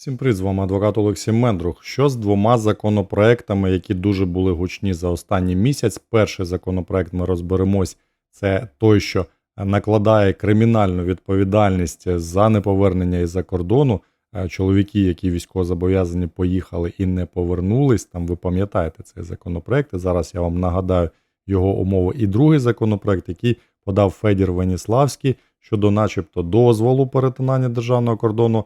Всім привіт, з вами адвокат Олексій Мендрух. Що з двома законопроектами, які дуже були гучні за останній місяць? Перший законопроект ми розберемось. Це той, що накладає кримінальну відповідальність за неповернення із-за кордону. Е, Чоловіки, які військовозобов'язані, поїхали і не повернулись. Там ви пам'ятаєте цей законопроект. І зараз я вам нагадаю його умови. І другий законопроект, який подав Федір Веніславський щодо, начебто, дозволу перетинання державного кордону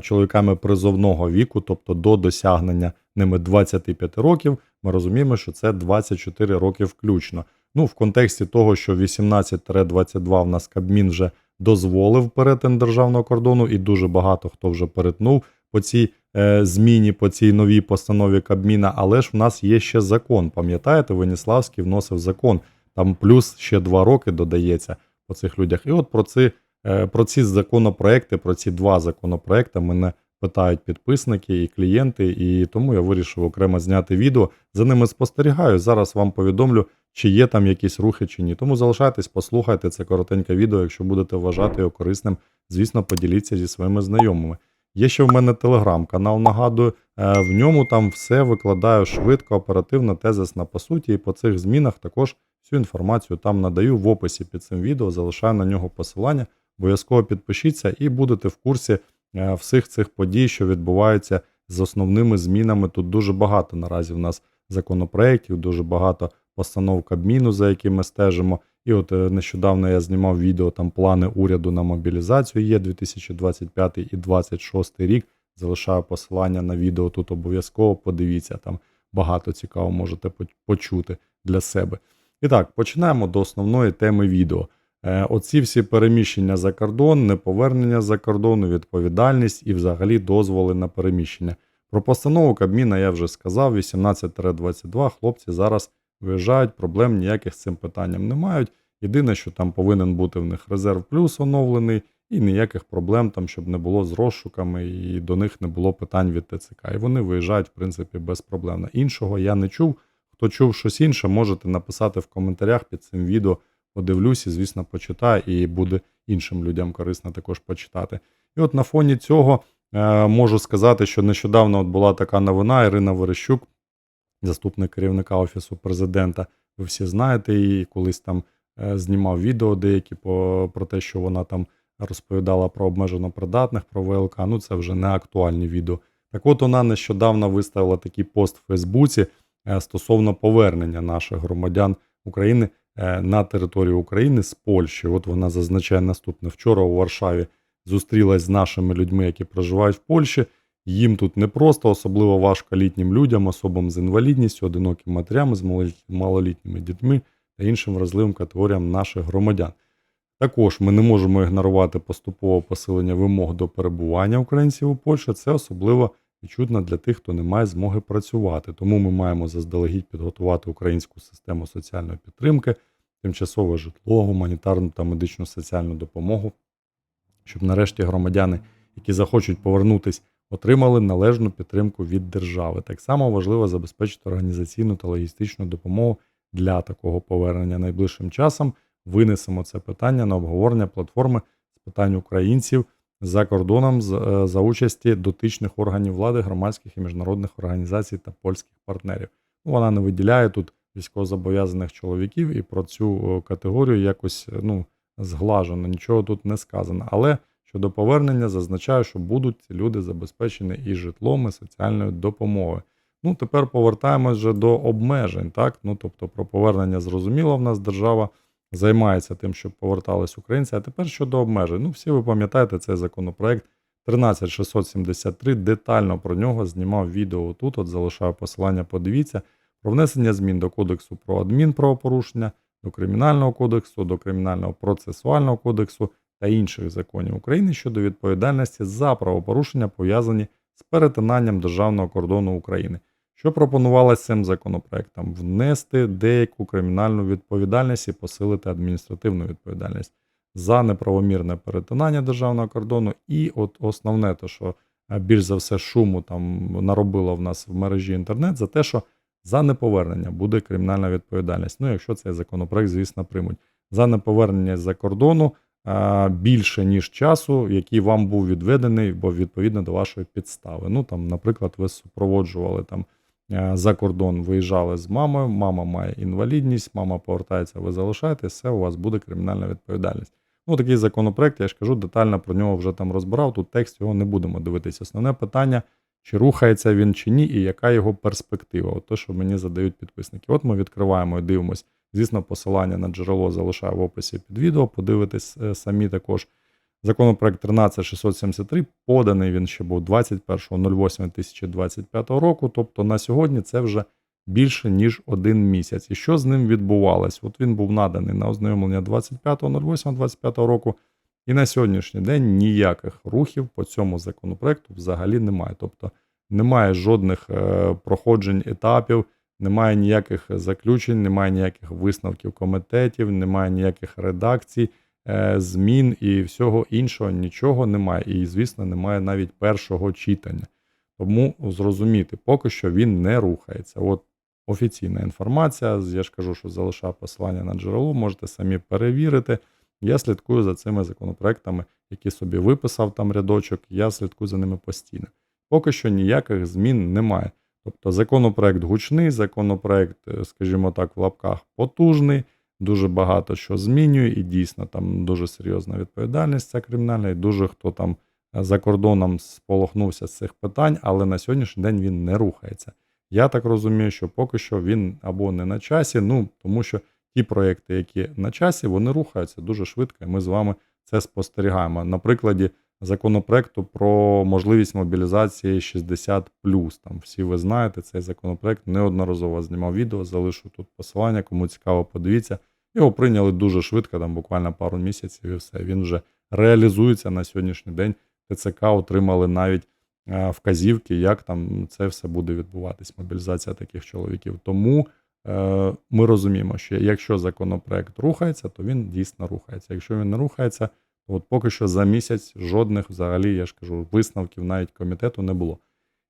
чоловіками призовного віку, тобто до досягнення ними 25 років. Ми розуміємо, що це 24 роки включно. Ну, в контексті того, що 18-22 в нас Кабмін вже дозволив перетин державного кордону, і дуже багато хто вже перетнув по цій е, зміні, по цій новій постанові Кабміна. Але ж в нас є ще закон. Пам'ятаєте, Веніславський вносив закон. Там плюс ще два роки додається по цих людях. І от про ці, е, про ці законопроекти, про ці два законопроекти мене питають підписники і клієнти, і тому я вирішив окремо зняти відео. За ними спостерігаю. Зараз вам повідомлю, чи є там якісь рухи, чи ні. Тому залишайтесь, послухайте це коротеньке відео. Якщо будете вважати його корисним, звісно, поділіться зі своїми знайомими. Є ще в мене телеграм-канал, нагадую. Е, В ньому там все викладаю швидко, оперативно, тезисно по суті. І по цих змінах також всю інформацію там надаю в описі під цим відео, залишаю на нього посилання. Обов'язково підпишіться і будете в курсі е, всіх цих подій, що відбуваються з основними змінами. Тут дуже багато наразі в нас законопроєктів, дуже багато постанов Кабміну, за якими ми стежимо. І от е, нещодавно я знімав відео там плани уряду на мобілізацію є 2025 і 2026 рік. Залишаю посилання на відео тут обов'язково. Подивіться, там багато цікаво можете почути для себе. І так, починаємо до основної теми відео. Е, Оці всі переміщення за кордон, неповернення за кордону, відповідальність і взагалі дозволи на переміщення. Про постанову Кабміна я вже сказав: 18-22 хлопці зараз виїжджають, проблем ніяких з цим питанням не мають. Єдине, що там повинен бути в них резерв плюс оновлений, і ніяких проблем там, щоб не було з розшуками, і до них не було питань від ТЦК. І вони виїжджають, в принципі, безпроблемно. Іншого я не чув. Хто чув щось інше, можете написати в коментарях під цим відео. Подивлюсь і, звісно, почитаю, і буде іншим людям корисно також почитати. І от на фоні цього е, можу сказати, що нещодавно от була така новина Ірина Верещук, заступник керівника Офісу президента. Ви всі знаєте її, колись там е, знімав відео деякі по, про те, що вона там розповідала про обмежено придатних, про ВЛК. Ну, це вже не актуальні відео. Так от вона нещодавно виставила такий пост в Фейсбуці е, стосовно повернення наших громадян України на територію України з Польщі. От вона зазначає наступне: вчора у Варшаві зустрілась з нашими людьми, які проживають в Польщі. Їм тут не просто, особливо важко літнім людям, особам з інвалідністю, одиноким матерям з малолітніми дітьми та іншим вразливим категоріям наших громадян. Також ми не можемо ігнорувати поступове посилення вимог до перебування українців у Польщі. Це особливо відчутно для тих, хто не має змоги працювати. Тому ми маємо заздалегідь підготувати українську систему соціальної підтримки, тимчасове житло, гуманітарну та медичну соціальну допомогу, щоб нарешті громадяни, які захочуть повернутись, отримали належну підтримку від держави. Так само важливо забезпечити організаційну та логістичну допомогу для такого повернення найближчим часом. Винесемо це питання на обговорення платформи з питань українців за кордоном з- е, за участі дотичних органів влади, громадських і міжнародних організацій та польських партнерів. Ну, Вона не виділяє тут військовозобов'язаних чоловіків, і про цю категорію якось е, ну, зглажено, нічого тут не сказано. Але щодо повернення, зазначаю, що будуть ці люди забезпечені і житлом, і соціальною допомогою. Ну, тепер повертаємось вже до обмежень. Так? Ну, тобто, про повернення зрозуміло, в нас держава займається тим, щоб повертались українці. А тепер щодо обмежень. Ну, всі ви пам'ятаєте цей законопроект 13673. Детально про нього знімав відео тут. От залишаю посилання, подивіться. Про внесення змін до Кодексу про адмінправопорушення, до Кримінального кодексу, до Кримінального процесуального кодексу та інших законів України щодо відповідальності за правопорушення, пов'язані з перетинанням державного кордону України. Що пропонувалося цим законопроектом? Внести деяку кримінальну відповідальність і посилити адміністративну відповідальність за неправомірне перетинання державного кордону. І от основне, те, що е, більш за все шуму там наробило в нас в мережі інтернет, за те, що за неповернення буде кримінальна відповідальність. Ну, якщо цей законопроект, звісно, приймуть. За неповернення з-за кордону е, більше, ніж часу, який вам був відведений, бо відповідно до вашої підстави. Ну, там, наприклад, ви супроводжували там за кордон, виїжджали з мамою, мама має інвалідність, мама повертається, ви залишаєтесь, все, у вас буде кримінальна відповідальність. Ну, такий законопроект, я ж кажу, детально про нього вже там розбирав. Тут текст його не будемо дивитися. Основне питання, чи рухається він чи ні, і яка його перспектива. От те, що мені задають підписники. От ми відкриваємо і дивимось. Звісно, посилання на джерело залишаю в описі під відео. Подивитись е, самі також. Законопроект 13673 поданий він ще був 21.08.2025 року. Тобто на сьогодні це вже більше ніж один місяць. І що з ним відбувалось? От він був наданий на ознайомлення 25.08.25 року. І на сьогоднішній день ніяких рухів по цьому законопроекту взагалі немає. Тобто немає жодних е, проходжень етапів, немає ніяких заключень, немає ніяких висновків комітетів, немає ніяких редакцій, змін і всього іншого нічого немає. І, звісно, немає навіть першого читання. Тому зрозуміти, поки що він не рухається. От офіційна інформація. Я ж кажу, що залишаю посилання на джерело, можете самі перевірити. Я слідкую за цими законопроектами, які собі виписав там рядочок, я слідкую за ними постійно. Поки що ніяких змін немає. Тобто законопроект гучний, законопроект, е, скажімо так, в лапках потужний, дуже багато що змінює, і дійсно там дуже серйозна відповідальність ця кримінальна, і дуже хто там е, за кордоном сполохнувся з цих питань, але на сьогоднішній день він не рухається. Я так розумію, що поки що він або не на часі, ну тому що ті проекти, які на часі, вони рухаються дуже швидко, і ми з вами це спостерігаємо. На прикладі законопроекту про можливість мобілізації 60 Там всі ви знаєте, цей законопроект неодноразово знімав відео, залишу тут посилання, кому цікаво, подивіться. Його прийняли дуже швидко, там буквально пару місяців, і все. Він вже реалізується на сьогоднішній день. ТЦК отримали навіть е, вказівки, як там це все буде відбуватись, мобілізація таких чоловіків. Тому е, ми розуміємо, що якщо законопроект рухається, то він дійсно рухається. Якщо він не рухається, от поки що за місяць жодних взагалі, я ж кажу, висновків навіть комітету не було.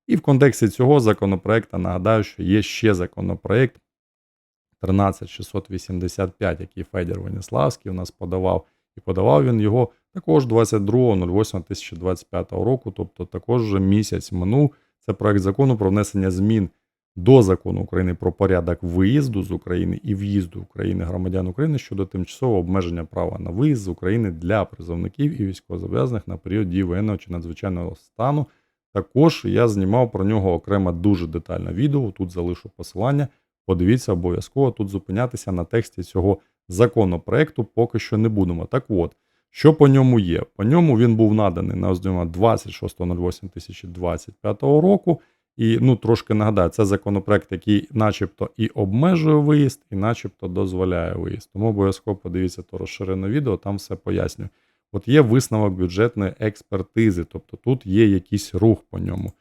І в контексті цього законопроекту нагадаю, що є ще законопроект 13685, який Федір Веніславський у нас подавав, і подавав він його також 22.08.2025 року, тобто також вже місяць минув. Це проект закону про внесення змін до закону України про порядок виїзду з України і в'їзду України громадян України щодо тимчасового обмеження права на виїзд з України для призовників і військовозобов'язаних на період дії воєнного чи надзвичайного стану. Також я знімав про нього окремо дуже детальне відео. Тут залишу посилання. Подивіться обов'язково тут зупинятися на тексті цього законопроекту поки що не будемо. Так от, що по ньому є? По ньому він був наданий на ознайомлення 26.08.2025 року. І ну трошки нагадаю, це законопроект, який, начебто, і обмежує виїзд, і начебто дозволяє виїзд. Тому обов'язково подивіться то розширене відео, там все пояснюю. От є висновок бюджетної експертизи, тобто тут є якийсь рух по ньому.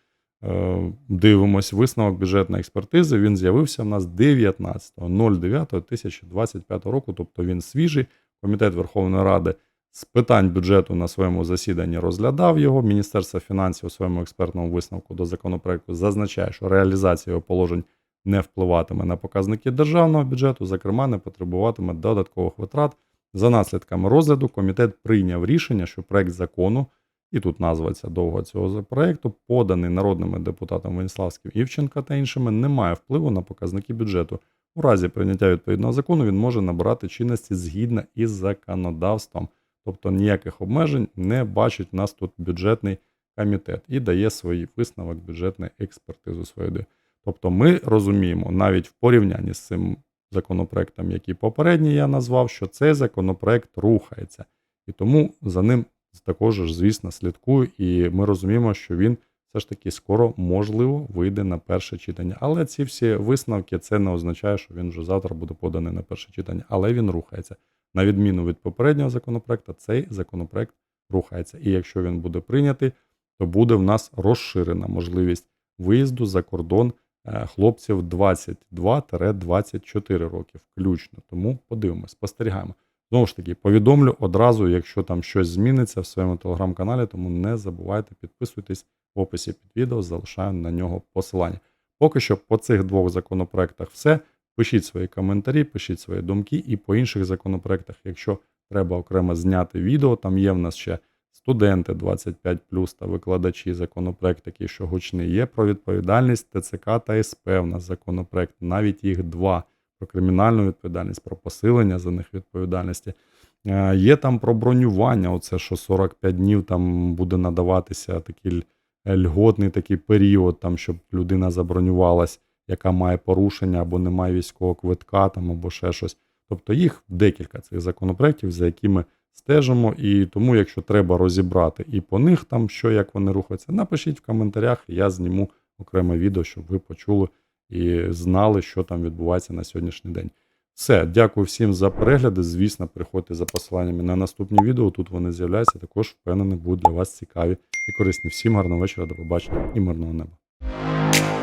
Е, Дивимось, висновок бюджетної експертизи. Він з'явився в нас 19.09.2025 року, тобто він свіжий. Комітет Верховної Ради з питань бюджету на своєму засіданні розглядав його. Міністерство фінансів у своєму експертному висновку до законопроекту зазначає, що реалізація його положень не впливатиме на показники державного бюджету, зокрема, не потребуватиме додаткових витрат. За наслідками розгляду комітет прийняв рішення, що проект закону, і тут назва ця довго цього проекту, поданий народними депутатами Веніславським Івченка та іншими, не має впливу на показники бюджету. У разі прийняття відповідного закону він може набирати чинності згідно із законодавством. Тобто ніяких обмежень не бачить нас тут бюджетний комітет і дає свій висновок бюджетної експертизу своєї. Тобто ми розуміємо навіть в порівнянні з цим законопроектом, який попередній я назвав, що цей законопроект рухається. І тому за ним також, звісно, слідкую, і ми розуміємо, що він все ж таки скоро, можливо, вийде на перше читання. Але ці всі висновки це не означає, що він вже завтра буде поданий на перше читання, але він рухається. На відміну від попереднього законопроекту, цей законопроект рухається. І якщо він буде прийнятий, то буде в нас розширена можливість виїзду за кордон е, хлопців 22-24 роки, включно. Тому подивимось, спостерігаємо. Знову ж таки, повідомлю одразу, якщо там щось зміниться в своєму телеграм-каналі, тому не забувайте підписуйтесь в описі під відео, залишаю на нього посилання. Поки що по цих двох законопроектах все. Пишіть свої коментарі, пишіть свої думки і по інших законопроектах, якщо треба окремо зняти відео. Там є в нас ще студенти 25 та викладачі законопроект, такий, що гучний. Є про відповідальність ТЦК та СП. У нас законопроект, навіть їх два про кримінальну відповідальність, про посилення за них відповідальності. Е, Є там про бронювання, оце що 45 днів там буде надаватися такий льготний такий період, там, щоб людина забронювалась, яка має порушення або не має військового квитка там, або ще щось. Тобто їх декілька цих законопроєктів, за якими стежимо. І тому, якщо треба розібрати і по них там, що як вони рухаються, напишіть в коментарях, я зніму окреме відео, щоб ви почули і знали, що там відбувається на сьогоднішній день. Все, дякую всім за перегляди. Звісно, приходьте за посиланнями на наступні відео. Тут вони з'являються. Також впевнений, будуть для вас цікаві і корисні. Всім гарного вечора, до побачення і мирного неба.